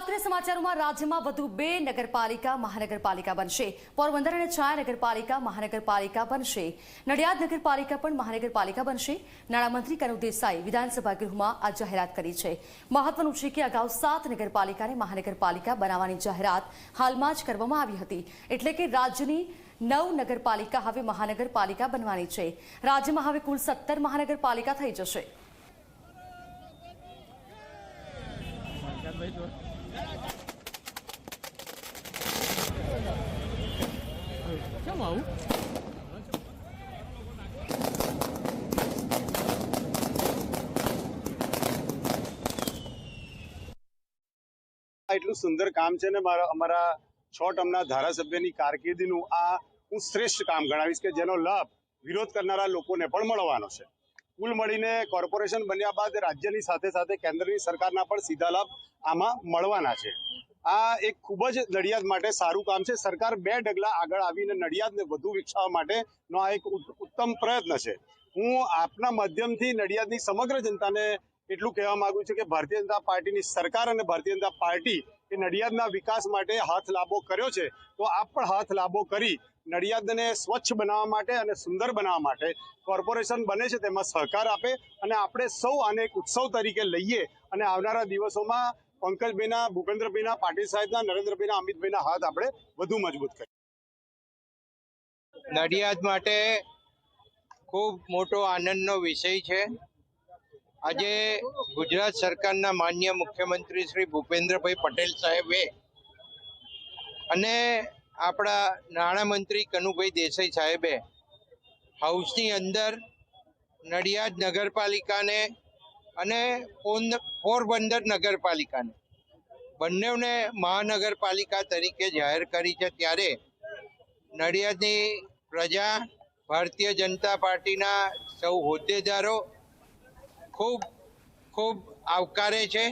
વાત સમાચારોમાં રાજ્યમાં વધુ બે નગરપાલિકા મહાનગરપાલિકા બનશે. પોરબંદર અને છાયા નગરપાલિકા મહાનગરપાલિકા બનશે. નડિયાદ નગરપાલિકા પણ મહાનગરપાલિકા બનશે. નાણામંત્રી કનુ દેસાઈ વિધાનસભા ગૃહમાં આ જાહેરાત કરી છે. મહત્વનું છે કે અગાઉ સાત નગરપાલિકાને મહાનગરપાલિકા બનાવવાની જાહેરાત હાલમાં જ કરવામાં આવી હતી. એટલે કે રાજ્યની નવ નગરપાલિકા હવે મહાનગરપાલિકા બનવાની છે. રાજ્યમાં હવે કુલ સત્તર મહાનગરપાલિકા થઈ જશે. કેમ એટલું સુંદર કામ છે ને મારા અમારા છ ટર્મના ધારાસભ્યની કારકિર્દીનું આ હું શ્રેષ્ઠ કામ ગણાવીશ કે જેનો લાભ વિરોધ કરનારા લોકોને પણ મળવાનો છે. કુલ મળીને કોર્પોરેશન બન્યા બાદ રાજ્યની સાથે સાથે કેન્દ્રની સરકારના પણ સીધા લાભ આમાં મળવાના છે. આ એક ખૂબ જ નડિયાદ માટે સારું કામ છે. સરકાર બે ડગલા આગળ આવીને નડિયાદને વધુ વિકસાવવા માટેનો આ એક ઉત્તમ પ્રયત્ન છે. હું આપના માધ્યમથી નડિયાદની સમગ્ર જનતાને એટલું કહેવા માંગુ છું કે ભારતીય જનતા પાર્ટીની સરકાર અને ભારતીય જનતા પાર્ટી એ નડિયાદના વિકાસ માટે હાથ લાંબો કર્યો છે. તો આપ પણ હાથ લાંબો કરી નડિયાદને સ્વચ્છ બનાવવા માટે અને સુંદર બનાવવા માટે કોર્પોરેશન બને છે તેમાં સહકાર આપે અને આપણે સૌ આને એક ઉત્સવ તરીકે લઈએ અને આવનારા દિવસોમાં પંકજભાઈના, ભૂપેન્દ્રભાઈના, પાટીલ સાહેબના, નરેન્દ્રભાઈના, અમિતભાઈના હાથ આપણે વધુ મજબૂત કરીએ. નડિયાદ માટે ખૂબ મોટો આનંદનો વિષય છે. આજે ગુજરાત સરકારના માન્ય મુખ્યમંત્રી શ્રી ભૂપેન્દ્રભાઈ પટેલ સાહેબે અને આપણા નાણામંત્રી કનુભાઈ દેસાઈ સાહેબે હાઉસની અંદર નડિયાદ નગરપાલિકાને અને પોરબંદર નગરપાલિકાને બંનેને મહાનગરપાલિકા તરીકે જાહેર કરી છે. ત્યારે નડિયાદની પ્રજા ભારતીય જનતા પાર્ટીના સૌ હોદ્દેદારો ખૂબ ખૂબ આવકારે છે.